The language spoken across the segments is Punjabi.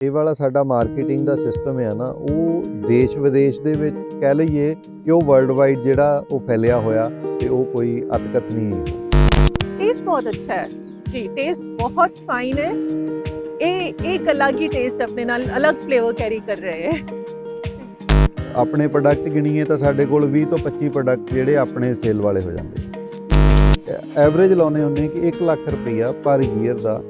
ਇਹ ਵਾਲਾ ਸਾਡਾ ਮਾਰਕੀਟਿੰਗ ਦਾ ਸਿਸਟਮ ਹੈ ਨਾ ਉਹ ਦੇਸ਼ ਵਿਦੇਸ਼ ਦੇ ਵਿੱਚ ਕਹਿ ਲਈਏ ਕਿ ਉਹ ਵਰਲਡ ਵਾਈਡ ਜਿਹੜਾ ਉਹ ਫੈਲਿਆ ਹੋਇਆ ਤੇ ਉਹ ਕੋਈ ਅਤਕਤ ਨਹੀਂ ਹੈ। ਟੇਸਟ ਬਹੁਤ ਅੱਛਾ ਹੈ। ਜੀ ਟੇਸਟ ਬਹੁਤ ਫਾਈਨ ਹੈ। ਇਹ ਇੱਕ ਅਲੱਗ ਹੀ? ਟੇਸਟ ਆਪਣੇ ਨਾਲ ਅਲੱਗ ਫਲੇਵਰ ਕੈਰੀ ਕਰ ਰਹੇ ਹੈ। ਆਪਣੇ ਪ੍ਰੋਡਕਟ ਗਿਣੀਏ ਤਾਂ ਸਾਡੇ ਕੋਲ 20 ਤੋਂ 25 ਪ੍ਰੋਡਕਟ ਜਿਹੜੇ ਆਪਣੇ ਸੇਲ ਵਾਲੇ ਹੋ ਜਾਂਦੇ। ਐਵਰੇਜ ਲਾਉਨੇ ਹੁੰਦੇ ਕਿ 1 ਲੱਖ ਰੁਪਈਆ ਪਰ ਈਅਰ ਦਾ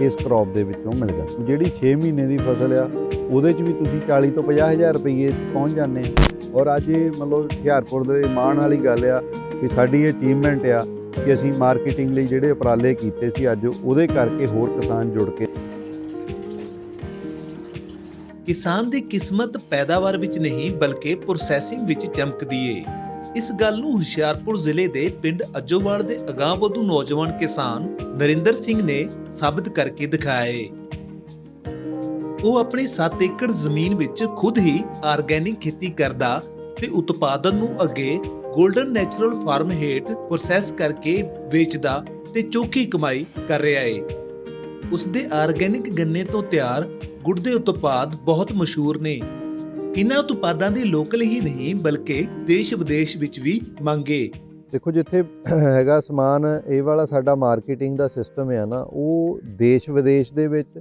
ਇਸ ਕ੍ਰੌਪ ਦੇ ਵਿੱਚੋਂ ਮਿਲਦਾ ਜਿਹੜੀ 6 ਮਹੀਨੇ ਦੀ ਫਸਲ ਆ, ਉਹਦੇ 'ਚ ਵੀ ਤੁਸੀਂ 40 ਤੋਂ 50 ਹਜ਼ਾਰ ਰੁਪਏ ਪਹੁੰਚ ਜਾਂਦੇ ਆ ਔਰ ਅੱਜ ਇਹ ਮਤਲਬ ਹੁਸ਼ਿਆਰਪੁਰ ਦੇ ਮਾਣ ਵਾਲੀ ਗੱਲ ਆ ਕਿ ਸਾਡੀ ਅਚੀਵਮੈਂਟ ਆ ਕਿ ਅਸੀਂ ਮਾਰਕੀਟਿੰਗ ਲਈ ਜਿਹੜੇ ਉਪਰਾਲੇ ਕੀਤੇ ਸੀ ਅੱਜ, ਉਹਦੇ ਕਰਕੇ ਹੋਰ ਕਿਸਾਨ ਜੁੜ ਕੇ ਕਿਸਾਨ ਦੀ ਕਿਸਮਤ ਪੈਦਾਵਾਰ ਵਿੱਚ ਨਹੀਂ, ਬਲਕਿ ਪ੍ਰੋਸੈਸਿੰਗ ਵਿੱਚ ਚਮਕਦੀ ਏ। ਇਸ ਗੱਲ ਨੂੰ ਹੁਸ਼ਿਆਰਪੁਰ ਜ਼ਿਲ੍ਹੇ ਦੇ ਪਿੰਡ ਅੱਜੋਵਾਲ ਦੇ ਅਗਾਂਹਵਧੂ ਨੌਜਵਾਨ ਕਿਸਾਨ ਨਰਿੰਦਰ ਸਿੰਘ ਨੇ ਸਾਬਤ ਕਰਕੇ ਦਿਖਾਇਆ ਉਹ ਆਪਣੀ 7 ਏਕੜ ਜ਼ਮੀਨ ਵਿੱਚ ਖੁਦ ਹੀ ਆਰਗੈਨਿਕ ਖੇਤੀ ਕਰਦਾ ਤੇ ਉਤਪਾਦਨ ਨੂੰ ਅੱਗੇ 골ਡਨ ਨੈਚੁਰਲ ਫਾਰਮ ਹੇਠ ਪ੍ਰੋਸੈਸ ਕਰਕੇ ਵੇਚਦਾ ਤੇ ਚੋਖੀ ਕਮਾਈ ਕਰ ਰਿਹਾ ਏ। ਉਸ ਦੇ ਆਰਗੈਨਿਕ ਗੰਨੇ ਤੋਂ ਤਿਆਰ ਗੁੜ ਦੇ ਉਤਪਾਦ ਬਹੁਤ ਮਸ਼ਹੂਰ ਨੇ। ਇਨ੍ਹਾਂ ਉਤਪਾਦਾਂ ਦੀ ਲੋਕਲ ਹੀ ਨਹੀਂ, ਬਲਕਿ ਦੇਸ਼ ਵਿਦੇਸ਼ ਵਿੱਚ ਵੀ ਮੰਗੇ ਦੇਖੋ ਜਿੱਥੇ ਹੈਗਾ ਸਮਾਨ, ਇਹ ਵਾਲਾ ਸਾਡਾ ਮਾਰਕੀਟਿੰਗ ਦਾ ਸਿਸਟਮ ਹੈ ਨਾ, ਉਹ ਦੇਸ਼ ਵਿਦੇਸ਼ ਦੇ ਵਿੱਚ,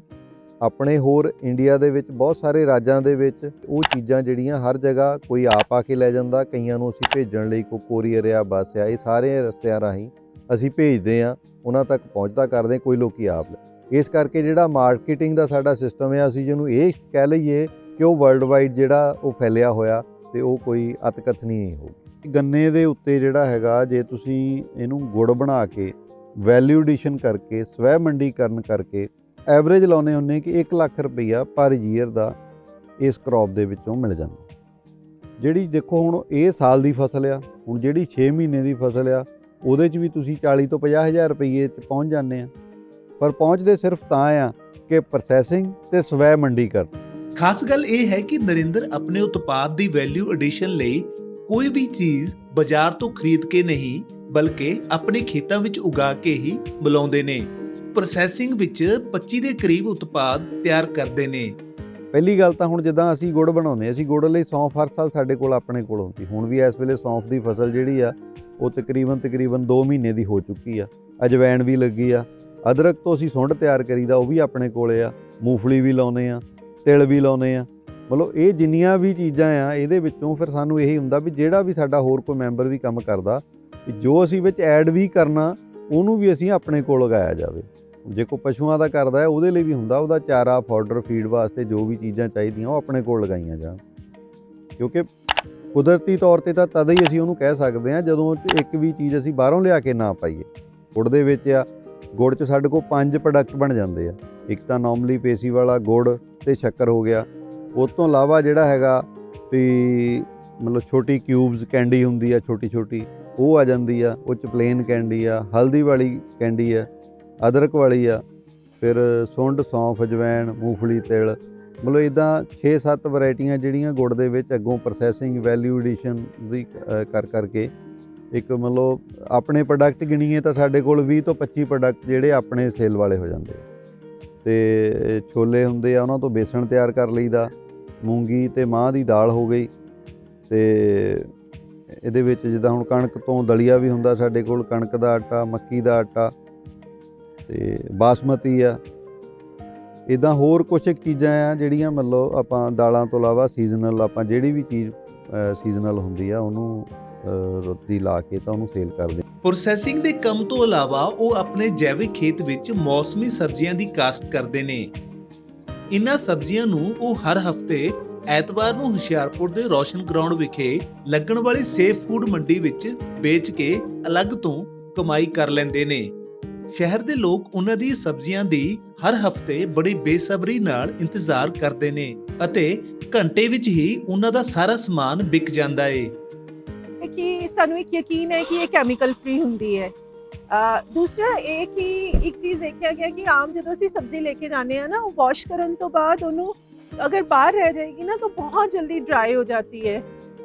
ਆਪਣੇ ਹੋਰ ਇੰਡੀਆ ਦੇ ਵਿੱਚ, ਬਹੁਤ ਸਾਰੇ ਰਾਜਾਂ ਦੇ ਵਿੱਚ, ਉਹ ਚੀਜ਼ਾਂ ਜਿਹੜੀਆਂ ਹਰ ਜਗ੍ਹਾ ਕੋਈ ਆਪ ਆ ਕੇ ਲੈ ਜਾਂਦਾ, ਕਈਆਂ ਨੂੰ ਅਸੀਂ ਭੇਜਣ ਲਈ ਕੋਈ ਕੋਰੀਅਰ ਆ, ਬੱਸ ਆ, ਇਹ ਸਾਰੇ ਰਸਤਿਆਂ ਰਾਹੀਂ ਅਸੀਂ ਭੇਜਦੇ ਆ, ਉਹਨਾਂ ਤੱਕ ਪਹੁੰਚਦਾ ਕਰਦੇ ਕੋਈ ਲੋਕੀ ਆਪ ਇਸ ਕਰਕੇ ਜਿਹੜਾ ਮਾਰਕੀਟਿੰਗ ਦਾ ਸਾਡਾ ਸਿਸਟਮ ਹੈ ਅਸੀਂ ਜਿਹਨੂੰ ਇਹ ਕਹਿ ਲਈਏ ਕਿ ਉਹ ਵਰਲਡ ਵਾਈਡ ਜਿਹੜਾ ਉਹ ਫੈਲਿਆ ਹੋਇਆ ਤੇ ਉਹ ਕੋਈ ਅਤਕਥ ਨਹੀਂ ਹੋਊ ਗੰਨੇ ਦੇ ਉੱਤੇ ਜਿਹੜਾ ਹੈਗਾ, ਜੇ ਤੁਸੀਂ ਇਹਨੂੰ ਗੁੜ ਬਣਾ ਕੇ ਵੈਲਿਊ ਐਡੀਸ਼ਨ ਕਰਕੇ, ਸਵੈ ਮੰਡੀਕਰਨ ਕਰਕੇ ਐਵਰੇਜ ਲਾਉਨੇ ਹੁੰਨੇ ਕਿ 1 ਲੱਖ ਰੁਪਈਆ ਪਰ ਈਅਰ ਦਾ ਇਸ ਕ੍ਰੌਪ ਦੇ ਵਿੱਚੋਂ ਮਿਲ ਜਾਂਦਾ। ਜਿਹੜੀ ਦੇਖੋ ਹੁਣ ਇਹ ਸਾਲ ਦੀ ਫਸਲ ਆ, ਹੁਣ ਜਿਹੜੀ 6 ਮਹੀਨੇ ਦੀ ਫਸਲ ਆ, ਉਹਦੇ 'ਚ ਵੀ ਤੁਸੀਂ 40 ਤੋਂ 50 ਹਜ਼ਾਰ ਰੁਪਏ 'ਚ ਪਹੁੰਚ ਜਾਂਦੇ ਆ। ਪਰ ਪਹੁੰਚਦੇ ਸਿਰਫ ਤਾਂ ਆ ਕਿ ਪ੍ਰੋਸੈਸਿੰਗ ਤੇ ਸਵੈ ਮੰਡੀਕਰਨ। ਖਾਸ ਗੱਲ ਇਹ ਹੈ ਕਿ ਨਰਿੰਦਰ ਆਪਣੇ ਉਤਪਾਦ ਦੀ ਵੈਲਿਊ ਐਡੀਸ਼ਨ ਲਈ ਕੋਈ ਵੀ ਚੀਜ਼ ਬਾਜ਼ਾਰ ਤੋਂ ਖਰੀਦ ਕੇ ਨਹੀਂ, ਬਲਕਿ ਆਪਣੇ ਖੇਤਾਂ ਵਿੱਚ ਉਗਾ ਕੇ ਹੀ ਬੁਲਾਉਂਦੇ ਨੇ। ਪ੍ਰੋਸੈਸਿੰਗ ਵਿੱਚ 25 ਦੇ ਕਰੀਬ ਉਤਪਾਦ ਤਿਆਰ ਕਰਦੇ ਨੇ। ਪਹਿਲੀ ਗੱਲ ਤਾਂ ਹੁਣ ਜਿੱਦਾਂ ਅਸੀਂ ਗੁੜ ਬਣਾਉਂਦੇ ਅਸੀਂ ਗੁੜ ਲਈ ਸੌਂਫ ਹਰ ਸਾਲ ਸਾਡੇ ਕੋਲ ਆਪਣੇ ਕੋਲ ਹੁੰਦੀ। ਹੁਣ ਵੀ ਇਸ ਵੇਲੇ ਸੌਂਫ ਦੀ ਫਸਲ ਜਿਹੜੀ ਆ, ਉਹ ਤਕਰੀਬਨ ਤਕਰੀਬਨ 2 ਮਹੀਨੇ ਦੀ ਹੋ ਚੁੱਕੀ ਆ। ਅਜਵੈਣ ਵੀ ਲੱਗੀ ਆ। ਅਦਰਕ ਤੋਂ ਅਸੀਂ ਸੁੰਡ ਤਿਆਰ ਕਰੀਦਾ, ਉਹ ਵੀ ਆਪਣੇ ਕੋਲੇ ਆ। ਮੂੰਗਫਲੀ ਵੀ ਲਾਉਨੇ ਆ ਤਿਲ ਵੀ ਲਾਉਨੇ ਆ ਮਤਲਬ ਇਹ ਜਿੰਨੀਆਂ ਵੀ ਚੀਜ਼ਾਂ ਆ, ਇਹਦੇ ਵਿੱਚੋਂ ਫਿਰ ਸਾਨੂੰ ਇਹੀ ਹੁੰਦਾ ਵੀ ਜਿਹੜਾ ਵੀ ਸਾਡਾ ਹੋਰ ਕੋਈ ਮੈਂਬਰ ਵੀ ਕੰਮ ਕਰਦਾ, ਵੀ ਜੋ ਅਸੀਂ ਵਿੱਚ ਐਡ ਵੀ ਕਰਨਾ, ਉਹਨੂੰ ਵੀ ਅਸੀਂ ਆਪਣੇ ਕੋਲ ਲਗਾਇਆ ਜਾਵੇ। ਜੇ ਕੋਈ ਪਸ਼ੂਆਂ ਦਾ ਕਰਦਾ ਹੈ, ਉਹਦੇ ਲਈ ਵੀ ਹੁੰਦਾ, ਉਹਦਾ ਚਾਰਾ ਫਾਡਰ ਫੀਡ ਵਾਸਤੇ ਜੋ ਵੀ ਚੀਜ਼ਾਂ ਚਾਹੀਦੀਆਂ, ਉਹ ਆਪਣੇ ਕੋਲ ਲਗਾਈਆਂ ਜਾਣ। ਕਿਉਂਕਿ ਕੁਦਰਤੀ ਤੌਰ ਤੇ ਤਾਂ ਤਦ ਹੀ ਅਸੀਂ ਉਹਨੂੰ ਕਹਿ ਸਕਦੇ ਹਾਂ, ਜਦੋਂ 'ਚ ਇੱਕ ਵੀ ਚੀਜ਼ ਅਸੀਂ ਬਾਹਰੋਂ ਲਿਆ ਕੇ ਨਾ ਪਾਈਏ। ਗੁੜ ਦੇ ਵਿੱਚ ਆ, ਗੁੜ 'ਚ ਸਾਡੇ ਕੋਲ ਪੰਜ ਪ੍ਰੋਡਕਟ ਬਣ ਜਾਂਦੇ ਆ। ਇੱਕ ਤਾਂ ਨਾਰਮਲੀ ਪੇਸੀ ਵਾਲਾ ਗੁੜ ਤੇ ਸ਼ੱਕਰ ਹੋ ਗਿਆ। ਉਸ ਤੋਂ ਇਲਾਵਾ ਜਿਹੜਾ ਹੈਗਾ ਵੀ ਮਤਲਬ ਛੋਟੀ ਕਿਊਬਸ ਕੈਂਡੀ ਹੁੰਦੀ ਆ, ਛੋਟੀ ਛੋਟੀ, ਉਹ ਆ ਜਾਂਦੀ ਆ, ਉਹ 'ਚ ਪਲੇਨ ਕੈਂਡੀ ਆ, ਹਲਦੀ ਵਾਲੀ ਕੈਂਡੀ ਆ, ਅਦਰਕ ਵਾਲੀ ਆ, ਫਿਰ ਸੁੰਡ, ਸੌਂਫ, ਅਜਵੈਣ, ਮੂੰਗਫਲੀ, ਤਿਲ, ਮਤਲਬ ਇਦਾਂ 6-7 ਵੈਰਾਈਟੀਆਂ ਜਿਹੜੀਆਂ ਗੁੜ ਦੇ ਵਿੱਚ ਅੱਗੋਂ ਪ੍ਰੋਸੈਸਿੰਗ ਵੈਲਿਊ ਐਡੀਸ਼ਨ ਦੀ ਕਰ ਕਰਕੇ ਇੱਕ ਮਤਲਬ ਆਪਣੇ ਪ੍ਰੋਡਕਟ ਗਿਣੀਏ ਤਾਂ ਸਾਡੇ ਕੋਲ 20 ਤੋਂ 25 ਪ੍ਰੋਡਕਟ ਜਿਹੜੇ ਆਪਣੇ ਸੇਲ ਵਾਲੇ ਹੋ ਜਾਂਦੇ ਆ। ਤੇ ਛੋਲੇ ਹੁੰਦੇ ਆ ਉਹਨਾਂ ਤੋਂ ਬੇਸਣ ਤਿਆਰ ਕਰ ਲਈਦਾ, ਮੂੰਗੀ ਤੇ ਮਾਂਹ ਦੀ ਦਾਲ ਹੋ ਗਈ ਤੇ ਇਹਦੇ ਵਿੱਚ ਜਿੱਦਾਂ ਹੁਣ ਕਣਕ ਤੋਂ ਦਲੀਆ ਵੀ ਹੁੰਦਾ ਸਾਡੇ ਕੋਲ, ਕਣਕ ਦਾ ਆਟਾ, ਮੱਕੀ ਦਾ ਆਟਾ ਤੇ ਬਾਸਮਤੀ ਆ। ਇਦਾਂ ਹੋਰ ਕੁਝ ਇੱਕ ਚੀਜ਼ਾਂ ਆ ਜਿਹੜੀਆਂ ਮਤਲਬ ਆਪਾਂ ਦਾਲਾਂ ਤੋਂ ਇਲਾਵਾ ਸੀਜ਼ਨਲ ਆਪਾਂ ਜਿਹੜੀ ਵੀ ਚੀਜ਼ ਸੀਜ਼ਨਲ ਹੁੰਦੀ ਆ ਉਹਨੂੰ ਰੁੱਤੀ ਲਾ ਕੇ ਤਾਂ ਉਹਨੂੰ ਸੇਲ ਕਰਦੇ ਪ੍ਰੋਸੈਸਿੰਗ ਦੇ ਕੰਮ ਤੋਂ ਇਲਾਵਾ ਉਹ ਆਪਣੇ ਜੈਵਿਕ ਖੇਤ ਵਿੱਚ ਮੌਸਮੀ ਸਬਜ਼ੀਆਂ ਦੀ ਕਾਸ਼ਤ ਕਰਦੇ ਨੇ। ਇਨ੍ਹਾਂ ਸਬਜ਼ੀਆਂ ਨੂੰ ਉਹ ਹਰ ਹਫ਼ਤੇ ਐਤਵਾਰ ਨੂੰ ਹੁਸ਼ਿਆਰਪੁਰ ਦੇ ਰੋਸ਼ਨ ਗਰਾਊਂਡ ਵਿਖੇ ਲੱਗਣ ਵਾਲੀ ਸੇਫ ਫੂਡ ਮੰਡੀ ਵਿੱਚ ਵੇਚ ਕੇ ਅਲੱਗ ਤੋਂ ਕਮਾਈ ਕਰ ਲੈਂਦੇ ਨੇ। ਸ਼ਹਿਰ ਦੇ ਲੋਕ ਉਹਨਾਂ ਦੀ ਸਬਜ਼ੀਆਂ ਦੀ ਹਰ ਹਫ਼ਤੇ ਬੜੀ ਬੇਸਬਰੀ ਨਾਲ ਇੰਤਜ਼ਾਰ ਕਰਦੇ ਨੇ ਅਤੇ ਘੰਟੇ ਵਿੱਚ ਹੀ ਉਹਨਾਂ ਦਾ ਸਾਰਾ ਸਮਾਨ ਵਿਕ ਜਾਂਦਾ ਏ। ਕਿ ਸਾਨੂੰ ਇੱਕ ਯਕੀਨ ਹੈ ਕਿ ਇਹ ਕੈਮੀਕਲ ਫ੍ਰੀ ਹੁੰਦੀ ਹੈ ਅ, ਦੂਸਰਾ ਇਹ ਕਿ ਇੱਕ ਚੀਜ਼ ਦੇਖਿਆ ਗਿਆ ਕਿ ਆਮ ਜਦੋਂ ਅਸੀਂ ਸਬਜ਼ੀ ਲੈ ਕੇ ਜਾਂਦੇ ਆ ਨਾ ਉਹ ਵਾਸ਼ ਕਰਨ ਤੋਂ ਬਾਅਦ ਉਹਨੂੰ अगर बाहर रह जाएगी ना तो बहुत जल्दी ड्राई हो जाती है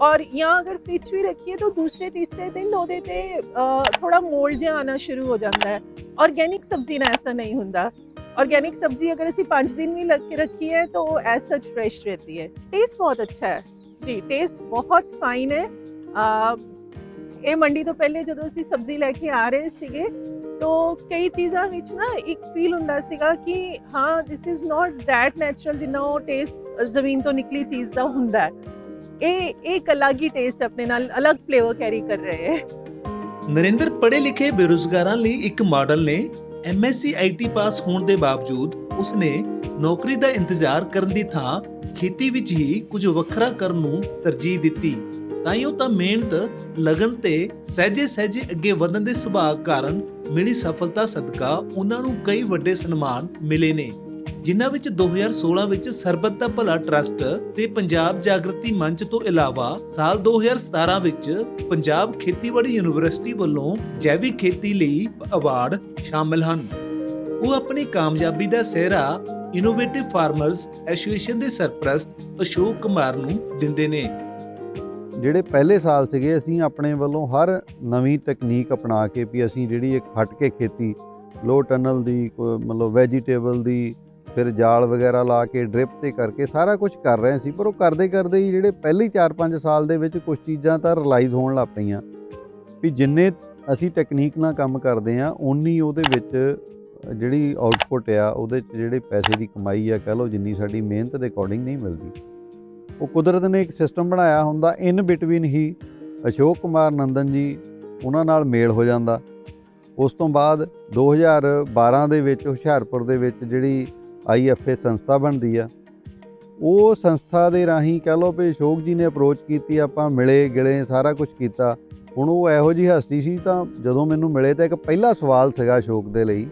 और यहाँ अगर फ्रिज भी रखिए तो दूसरे तीसरे दिन ਉਹਦੇ ਤੇ ਅ, ਥੋੜਾ ਮੋਲਡ ਜਿਹਾ ਆਣਾ ਸ਼ੁਰੂ ਹੋ ਜਾਂਦਾ ਹੈ ਆਰਗੇਨਿਕ ਸਬਜ਼ੀ ਨਾਲ ਐਸਾ ਨਹੀਂ ਹੁੰਦਾ ऑर्गेनिक सब्जी अगर ਅਸੀਂ 5 दिन भी लग के रखी है तो एज सच फ्रेश रहती है टेस्ट बहुत अच्छा है ਜੀ ਟੇਸਟ ਬਹੁਤ ਫਾਈਨ ਹੈ ਆ ਇਹ ਮੰਡੀ ਤੋਂ ਪਹਿਲੇ ਜਦੋਂ ਅਸੀਂ ਸਬਜ਼ੀ ਲੈ ਕੇ ਆ ਰਹੇ ਸੀਗੇ, ਤੋ ਕਈ ਚੀਜ਼ਾਂ ਵਿੱਚ ਨਾ ਇੱਕ ਫੀਲ ਹੁੰਦਾ ਸੀਗਾ ਕਿ ਹਾਂ this is not that natural ਜਿੰਨਾ ਉਹ ਟੇਸਟ ਜ਼ਮੀਨ ਤੋਂ ਨਿਕਲੀ ਚੀਜ਼ ਦਾ ਹੁੰਦਾ ਇਹ ਇੱਕ ਅਲੱਗ ਹੀ ਟੇਸਟ ਆਪਣੇ ਨਾਲ ਅਲੱਗ ਫਲੇਵਰ ਕੈਰੀ ਕਰ ਰਹੇ ਹੈ। ਨਰਿੰਦਰ ਪੜ੍ਹੇ ਲਿਖੇ ਬੇਰੁਜ਼ਗਾਰਾਂ ਲਈ ਇੱਕ ਮਾਡਲ ਨੇ ਐਮਐਸਸੀ ਆਈਟੀ ਪਾਸ ਹੋਣ ਦੇ ਬਾਵਜੂਦ ਉਸਨੇ ਨੌਕਰੀ ਦਾ ਇੰਤਜ਼ਾਰ ਕਰਨ ਦੀ ਥਾਂ ਖੇਤੀ ਵਿੱਚ ਹੀ ਕੁਝ ਵੱਖਰਾ ਕਰਨ ਨੂੰ ਤਰਜੀਹ ਦਿੱਤੀ। ਤਾਈਓ ਤਾਂ ਮਿਹਨਤ, ਲਗਨ ਤੇ ਸਹਿਜੇ ਸਹਿਜੇ ਅੱਗੇ ਵਧਣ ਦੇ ਸੁਭਾਅ ਕਾਰਨ ਮਿਲੀ ਸਫਲਤਾ, ਸਦਕਾ ਉਹਨਾਂ ਨੂੰ ਕਈ ਵੱਡੇ ਸਨਮਾਨ ਮਿਲੇ ਨੇ, ਜਿਨ੍ਹਾਂ ਵਿੱਚ 2016 ਵਿੱਚ ਸਰਬੱਤ ਦਾ ਭਲਾ ਟਰਸਟ ਤੇ ਪੰਜਾਬ ਜਾਗਰਤੀ ਮੰਚ ਤੋਂ ਇਲਾਵਾ ਸਾਲ 2017 ਵਿੱਚ ਪੰਜਾਬ ਖੇਤੀਬਾੜੀ ਯੂਨੀਵਰਸਿਟੀ ਵੱਲੋਂ ਜੈਵਿਕ ਖੇਤੀ ਲਈ ਅਵਾਰਡ ਸ਼ਾਮਿਲ ਹਨ। ਉਹ ਆਪਣੀ ਕਾਮਯਾਬੀ ਦਾ ਸਿਹਰਾ ਇਨੋਵੇਟਿਵ ਫਾਰਮਰਸ ਐਸੋਸੀਏਸ਼ਨ ਦੇ ਸਰਪ੍ਰਸਤ ਅਸ਼ੋਕ ਕੁਮਾਰ ਨੂੰ ਦਿੰਦੇ ਨੇ। ਜਿਹੜੇ ਪਹਿਲੇ ਸਾਲ ਸੀਗੇ, ਅਸੀਂ ਆਪਣੇ ਵੱਲੋਂ ਹਰ ਨਵੀਂ ਤਕਨੀਕ ਅਪਣਾ ਕੇ ਵੀ ਅਸੀਂ ਜਿਹੜੀ ਇੱਕ ਹਟ ਕੇ ਖੇਤੀ ਲੋ ਟਨਲ ਦੀ, ਕੋਈ ਮਤਲਬ ਵੈਜੀਟੇਬਲ ਦੀ, ਫਿਰ ਜਾਲ ਵਗੈਰਾ ਲਾ ਕੇ ਡ੍ਰਿਪ ਤੇ ਕਰਕੇ ਸਾਰਾ ਕੁਝ ਕਰ ਰਹੇ ਸੀ, ਪਰ ਉਹ ਕਰਦੇ ਕਰਦੇ ਹੀ ਜਿਹੜੇ ਪਹਿਲੇ 4-5 ਸਾਲ ਦੇ ਵਿੱਚ ਕੁਝ ਚੀਜ਼ਾਂ ਤਾਂ ਰਿਅਲਾਈਜ਼ ਹੋਣ ਲੱਗ ਪਈਆਂ। ਵੀ ਜਿੰਨੇ ਅਸੀਂ ਟੈਕਨੀਕ ਨਾਲ ਕੰਮ ਕਰਦੇ ਆ ਉਨੀ ਉਹਦੇ ਵਿੱਚ ਜਿਹੜੀ ਆਊਟਪੁੱਟ ਆ, ਉਹਦੇ 'ਚ ਜਿਹੜੇ ਪੈਸੇ ਦੀ ਕਮਾਈ ਆ, ਕਹ ਲਓ ਜਿੰਨੀ ਸਾਡੀ ਮਿਹਨਤ ਦੇ ਅਕੋਰਡਿੰਗ ਨਹੀਂ ਮਿਲਦੀ। ਉਹ ਕੁਦਰਤ ਨੇ ਇੱਕ ਸਿਸਟਮ ਬਣਾਇਆ ਹੁੰਦਾ ਇਨ ਬਿਟਵੀਨ ਹੀ ਅਸ਼ੋਕ ਕੁਮਾਰ ਨੰਦਨ ਜੀ ਉਹਨਾਂ ਨਾਲ ਮੇਲ ਹੋ ਜਾਂਦਾ। ਉਸ ਤੋਂ ਬਾਅਦ 2012 ਦੇ ਵਿੱਚ ਹੁਸ਼ਿਆਰਪੁਰ ਦੇ ਵਿੱਚ ਜਿਹੜੀ ਆਈਐਫਏ ਸੰਸਥਾ ਬਣਦੀ ਆ, ਉਹ ਸੰਸਥਾ ਦੇ ਰਾਹੀਂ ਕਹ ਲਓ ਵੀ ਅਸ਼ੋਕ ਜੀ ਨੇ ਅਪਰੋਚ ਕੀਤੀ, ਆਪਾਂ ਮਿਲੇ, ਗਿਲੇ, ਸਾਰਾ ਕੁਝ ਕੀਤਾ। ਹੁਣ ਉਹ ਇਹੋ ਜੀ ਹਸਤੀ ਸੀ ਤਾਂ ਜਦੋਂ ਮੈਨੂੰ ਮਿਲੇ ਤਾਂ ਇੱਕ ਪਹਿਲਾ ਸਵਾਲ ਸੀਗਾ ਅਸ਼ੋਕ ਦੇ ਲਈ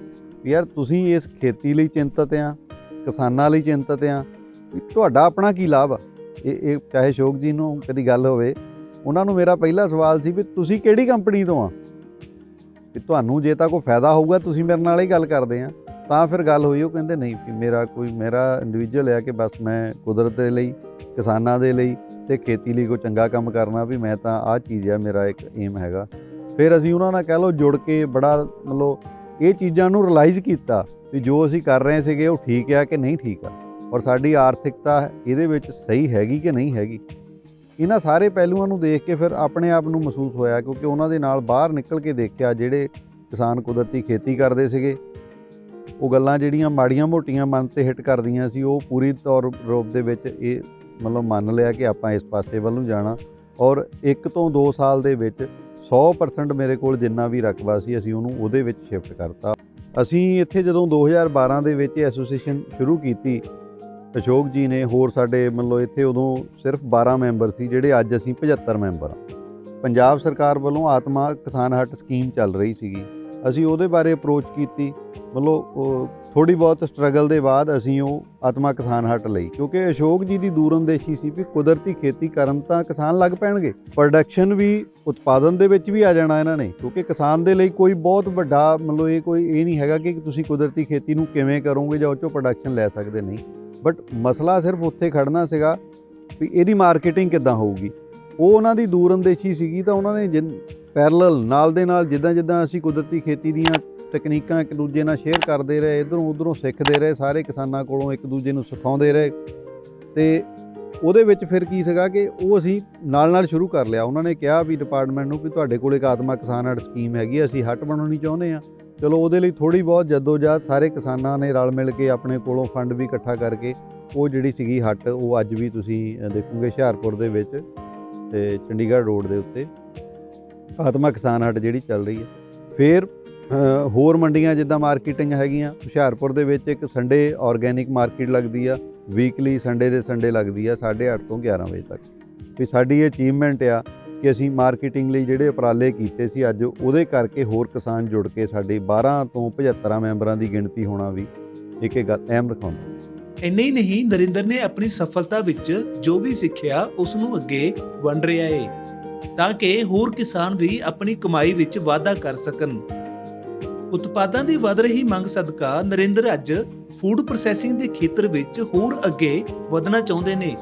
ਵੀ ਯਾਰ ਤੁਸੀਂ ਇਸ ਖੇਤੀ ਲਈ ਚਿੰਤਤ ਆ, ਕਿਸਾਨਾਂ ਲਈ ਚਿੰਤਤ ਆ ਤੁਹਾਡਾ ਆਪਣਾ ਕੀ ਲਾਭ ਆ? ਇਹ ਇਹ ਚਾਹੇ ਅਸ਼ੋਕ ਜੀ ਨੂੰ ਕਦੀ ਗੱਲ ਹੋਵੇ, ਉਹਨਾਂ ਨੂੰ ਮੇਰਾ ਪਹਿਲਾ ਸਵਾਲ ਸੀ ਵੀ ਤੁਸੀਂ ਕਿਹੜੀ ਕੰਪਨੀ ਤੋਂ ਆ? ਕਿ ਤੁਹਾਨੂੰ ਜੇ ਤਾਂ ਕੋਈ ਫਾਇਦਾ ਹੋਊਗਾ, ਤੁਸੀਂ ਮੇਰੇ ਨਾਲ ਹੀ ਗੱਲ ਕਰਦੇ ਆ। ਤਾਂ ਫਿਰ ਗੱਲ ਹੋਈ, ਉਹ ਕਹਿੰਦੇ ਨਹੀਂ, ਵੀ ਮੇਰਾ ਕੋਈ, ਮੇਰਾ ਇੰਡੀਵਿਜੂਅਲ ਹੈ ਕਿ ਬਸ ਮੈਂ ਕੁਦਰਤ ਦੇ ਲਈ, ਕਿਸਾਨਾਂ ਦੇ ਲਈ ਤੇ ਖੇਤੀ ਲਈ ਕੋਈ ਚੰਗਾ ਕੰਮ ਕਰਨਾ ਵੀ ਮੈਂ ਤਾਂ ਆਹ ਚੀਜ਼ ਆ, ਮੇਰਾ ਇੱਕ ਏਮ ਹੈਗਾ। ਫਿਰ ਅਸੀਂ ਉਹਨਾਂ ਨਾਲ ਕਹਿ ਲਓ ਜੁੜ ਕੇ ਬੜਾ ਮਤਲਬ ਇਹ ਚੀਜ਼ਾਂ ਨੂੰ ਰਿਅਲਾਈਜ਼ ਕੀਤਾ ਵੀ ਜੋ ਅਸੀਂ ਕਰ ਰਹੇ ਸੀਗੇ ਉਹ ਠੀਕ ਆ ਕਿ ਨਹੀਂ ਠੀਕ ਆ। ਔਰ ਸਾਡੀ ਆਰਥਿਕਤਾ ਇਹਦੇ ਵਿੱਚ ਸਹੀ ਹੈਗੀ ਕਿ ਨਹੀਂ ਹੈਗੀ? ਇਹਨਾਂ ਸਾਰੇ ਪਹਿਲੂਆਂ ਨੂੰ ਦੇਖ ਕੇ ਫਿਰ ਆਪਣੇ ਆਪ ਨੂੰ ਮਹਿਸੂਸ ਹੋਇਆ ਕਿਉਂਕਿ ਉਹਨਾਂ ਦੇ ਨਾਲ ਬਾਹਰ ਨਿਕਲ ਕੇ ਦੇਖਿਆ ਜਿਹੜੇ ਕਿਸਾਨ ਕੁਦਰਤੀ ਖੇਤੀ ਕਰਦੇ ਸੀਗੇ। ਉਹ ਗੱਲਾਂ ਜਿਹੜੀਆਂ ਮਾੜੀਆਂ ਮੋਟੀਆਂ ਮਨ ਤੇ ਹਿੱਟ ਕਰਦੀਆਂ ਸੀ, ਉਹ ਪੂਰੀ ਤੌਰ ਰੂਪ ਦੇ ਵਿੱਚ ਇਹ ਮਤਲਬ ਮੰਨ ਲਿਆ ਕਿ ਆਪਾਂ ਇਸ ਪਾਸੇ ਵੱਲ ਨੂੰ ਜਾਣਾ ਔਰ 1 ਤੋਂ 2 ਸਾਲ ਦੇ ਵਿੱਚ 100% ਮੇਰੇ ਕੋਲ ਜਿੰਨਾ ਵੀ ਰਕਬਾ ਸੀ, ਅਸੀਂ ਉਹਨੂੰ ਉਹਦੇ ਵਿੱਚ ਸ਼ਿਫਟ ਕਰਤਾ। ਅਸੀਂ ਇੱਥੇ ਜਦੋਂ 2012 ਦੇ ਵਿੱਚ ਐਸੋਸੀਏਸ਼ਨ ਸ਼ੁਰੂ ਕੀਤੀ ਅਸ਼ੋਕ ਜੀ ਨੇ ਹੋਰ ਸਾਡੇ ਮਤਲਬ ਇੱਥੇ ਉਦੋਂ ਸਿਰਫ 12 ਮੈਂਬਰ ਸੀ, ਜਿਹੜੇ ਅੱਜ ਅਸੀਂ 75 ਮੈਂਬਰ ਹਾਂ। ਪੰਜਾਬ ਸਰਕਾਰ ਵੱਲੋਂ ਆਤਮਾ ਕਿਸਾਨ ਹੱਟ ਸਕੀਮ ਚੱਲ ਰਹੀ ਸੀਗੀ। ਅਸੀਂ ਉਹਦੇ ਬਾਰੇ ਅਪਰੋਚ ਕੀਤੀ। ਮਤਲਬ ਥੋੜੀ ਬਹੁਤ ਸਟਰਗਲ ਦੇ ਬਾਅਦ ਅਸੀਂ ਉਹ ਆਤਮਾ ਕਿਸਾਨ ਹੱਟ ਲਈ। ਕਿਉਂਕਿ ਅਸ਼ੋਕ ਜੀ ਦੀ ਦੂਰਅੰਦੇਸ਼ੀ ਸੀ ਵੀ ਕੁਦਰਤੀ ਖੇਤੀ ਕਰਨ ਤਾਂ ਕਿਸਾਨ ਲੱਗ ਪੈਣਗੇ। ਪ੍ਰੋਡਕਸ਼ਨ ਵੀ, ਉਤਪਾਦਨ ਦੇ ਵਿੱਚ ਵੀ ਆ ਜਾਣਾ ਇਹਨਾਂ ਨੇ। ਕਿਉਂਕਿ ਕਿਸਾਨ ਦੇ ਲਈ ਕੋਈ ਬਹੁਤ ਵੱਡਾ ਮਤਲਬ ਇਹ ਕੋਈ, ਇਹ ਨਹੀਂ ਹੈਗਾ ਕਿ ਤੁਸੀਂ ਕੁਦਰਤੀ ਖੇਤੀ ਨੂੰ ਕਿਵੇਂ ਕਰੋਗੇ ਜਾਂ ਉਹ ਚੋਂ ਪ੍ਰੋਡਕਸ਼ਨ ਲੈ ਸਕਦੇ ਨਹੀਂ। ਬਟ ਮਸਲਾ ਸਿਰਫ ਉੱਥੇ ਖੜਨਾ ਸੀਗਾ ਵੀ ਇਹਦੀ ਮਾਰਕੀਟਿੰਗ ਕਿੱਦਾਂ ਹੋਊਗੀ। ਉਹ ਉਹਨਾਂ ਦੀ ਦੂਰਅੰਦੇਸ਼ੀ ਸੀਗੀ ਤਾਂ ਉਹਨਾਂ ਨੇ ਪੈਰਲਲ ਨਾਲ ਦੇ ਨਾਲ ਜਿੱਦਾਂ ਜਿੱਦਾਂ ਅਸੀਂ ਕੁਦਰਤੀ ਖੇਤੀ ਦੀਆਂ ਤਕਨੀਕਾਂ ਇੱਕ ਦੂਜੇ ਨਾਲ ਸ਼ੇਅਰ ਕਰਦੇ ਰਹੇ ਇਧਰੋਂ ਉਧਰੋਂ ਸਿੱਖਦੇ ਰਹੇ ਸਾਰੇ ਕਿਸਾਨਾਂ ਕੋਲੋਂ ਇੱਕ ਦੂਜੇ ਨੂੰ ਸਿਖਾਉਂਦੇ ਰਹੇ। ਤੇ ਉਹਦੇ ਵਿੱਚ ਫਿਰ ਕੀ ਸੀਗਾ ਕਿ ਉਹ ਅਸੀਂ ਨਾਲ ਨਾਲ ਸ਼ੁਰੂ ਕਰ ਲਿਆ। ਉਹਨਾਂ ਨੇ ਕਿਹਾ ਵੀ ਡਿਪਾਰਟਮੈਂਟ ਨੂੰ ਵੀ ਤੁਹਾਡੇ ਕੋਲ ਇੱਕ ਆਤਮਾ ਕਿਸਾਨ ਹੱਟ ਸਕੀਮ ਹੈਗੀ ਆ, ਅਸੀਂ ਹੱਟ ਬਣਾਉਣੀ ਚਾਹੁੰਦੇ ਆ। ਚਲੋ ਉਹਦੇ ਲਈ ਥੋੜੀ ਬਹੁਤ ਜਦੋਜਹਦ ਸਾਰੇ ਕਿਸਾਨਾਂ ਨੇ ਰਲ ਮਿਲ ਕੇ ਆਪਣੇ ਕੋਲੋਂ ਫੰਡ ਵੀ ਇਕੱਠਾ ਕਰਕੇ ਉਹ ਜਿਹੜੀ ਸੀਗੀ ਹੱਟ ਉਹ ਅੱਜ ਵੀ ਤੁਸੀਂ ਦੇਖੋਗੇ ਹੁਸ਼ਿਆਰਪੁਰ ਦੇ ਵਿੱਚ ਤੇ ਚੰਡੀਗੜ੍ਹ ਰੋਡ ਦੇ ਉੱਤੇ। ਆਤਮਾ ਕਿਸਾਨ ਹੱਟ ਜਿਹੜੀ ਚੱਲ ਰਹੀ ਹੈ ਫਿਰ ਹੋਰ ਮੰਡੀਆਂ ਜਿੱਦਾਂ ਮਾਰਕੀਟਿੰਗ ਹੈਗੀਆਂ, ਹੁਸ਼ਿਆਰਪੁਰ ਦੇ ਵਿੱਚ ਇੱਕ ਸੰਡੇ ਆਰਗੈਨਿਕ ਮਾਰਕੀਟ ਲੱਗਦੀ ਆ ਵੀਕਲੀ ਸੰਡੇ ਦੇ ਸੰਡੇ ਲੱਗਦੀ ਆ 8:30 ਤੋਂ 11 ਵਜੇ ਤੱਕ। ਵੀ ਸਾਡੀ ਇਹ ਅਚੀਵਮੈਂਟ ਆ ਕਿ ਅਸੀਂ ਮਾਰਕੀਟਿੰਗ ਲਈ ਜਿਹੜੇ ਉਪਰਾਲੇ ਕੀਤੇ ਸੀ ਅੱਜ, ਉਹਦੇ ਕਰਕੇ ਹੋਰ ਕਿਸਾਨ ਜੁੜ ਕੇ ਸਾਡੇ 12 ਤੋਂ 75 ਮੈਂਬਰਾਂ ਦੀ ਗਿਣਤੀ ਹੋਣਾ ਵੀ ਇੱਕ ਇੱਕ ਗੱਲ ਅਹਿਮ ਰਖਾਉਂਦਾ। ਇੰਨੇ ਹੀ ਨਹੀਂ, ਨਰਿੰਦਰ ਨੇ ਆਪਣੀ ਸਫਲਤਾ ਵਿੱਚ ਜੋ ਵੀ ਸਿੱਖਿਆ ਉਸ ਨੂੰ ਅੱਗੇ ਵੰਡ ਰਿਹਾ ਏ, ਤਾਂ ਕਿ ਹੋਰ ਕਿਸਾਨ ਵੀ ਆਪਣੀ ਕਮਾਈ ਵਿੱਚ ਵਾਧਾ ਕਰ ਸਕਣ। ਉਤਪਾਦਾਂ ਦੀ ਵਧ ਰਹੀ ਮੰਗ ਸਦਕਾ ਨਰਿੰਦਰ ਅੱਜ ਫੂਡ ਪ੍ਰੋਸੈਸਿੰਗ ਦੇ ਖੇਤਰ ਵਿੱਚ ਹੋਰ ਅੱਗੇ ਵਧਣਾ ਚਾਹੁੰਦੇ ਨੇ।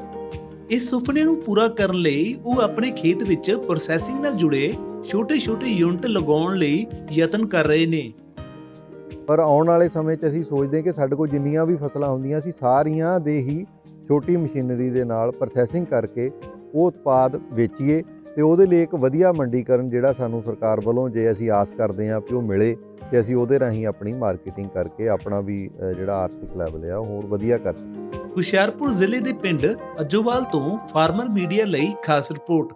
ਇਸ ਸੁਪਨੇ ਨੂੰ ਪੂਰਾ ਕਰਨ ਲਈ ਉਹ ਆਪਣੇ ਖੇਤ ਵਿੱਚ ਪ੍ਰੋਸੈਸਿੰਗ ਨਾਲ ਜੁੜੇ ਛੋਟੇ-ਛੋਟੇ ਯੂਨਿਟ ਲਗਾਉਣ ਲਈ ਯਤਨ ਕਰ ਰਹੇ ਨੇ। ਪਰ ਆਉਣ ਵਾਲੇ ਸਮੇਂ 'ਚ ਅਸੀਂ ਸੋਚਦੇ ਹਾਂ ਕਿ ਸਾਡੇ ਕੋਲ ਜਿੰਨੀਆਂ ਵੀ ਫਸਲਾਂ ਹੁੰਦੀਆਂ ਸੀ, ਸਾਰੀਆਂ ਦੇ ਹੀ ਛੋਟੀ ਮਸ਼ੀਨਰੀ ਦੇ ਨਾਲ ਪ੍ਰੋਸੈਸਿੰਗ ਕਰਕੇ ਉਹ ਉਤਪਾਦ ਵੇਚੀਏ। ਤੇ ਉਹਦੇ ਲਈ ਇੱਕ ਵਧੀਆ ਮੰਡੀਕਰਨ ਜਿਹੜਾ ਸਾਨੂੰ ਸਰਕਾਰ ਵੱਲੋਂ ਜੇ ਅਸੀਂ ਆਸ ਕਰਦੇ ਹਾਂ ਕਿ ਉਹ ਮਿਲੇ ਤੇ ਅਸੀਂ ਉਹਦੇ ਰਾਹੀਂ ਆਪਣੀ ਮਾਰਕੀਟਿੰਗ ਕਰਕੇ ਆਪਣਾ ਵੀ ਜਿਹੜਾ ਆਰਥਿਕ ਲੈਵਲ ਆ, ਉਹ ਹੋਰ ਵਧੀਆ ਕਰ ਹੁਸ਼ਿਆਰਪੁਰ ਜ਼ਿਲ੍ਹੇ ਦੇ ਪਿੰਡ ਅਜੋਵਾਲ ਤੋਂ ਫਾਰਮਰ ਮੀਡੀਆ ਲਈ ਖਾਸ ਰਿਪੋਰਟ।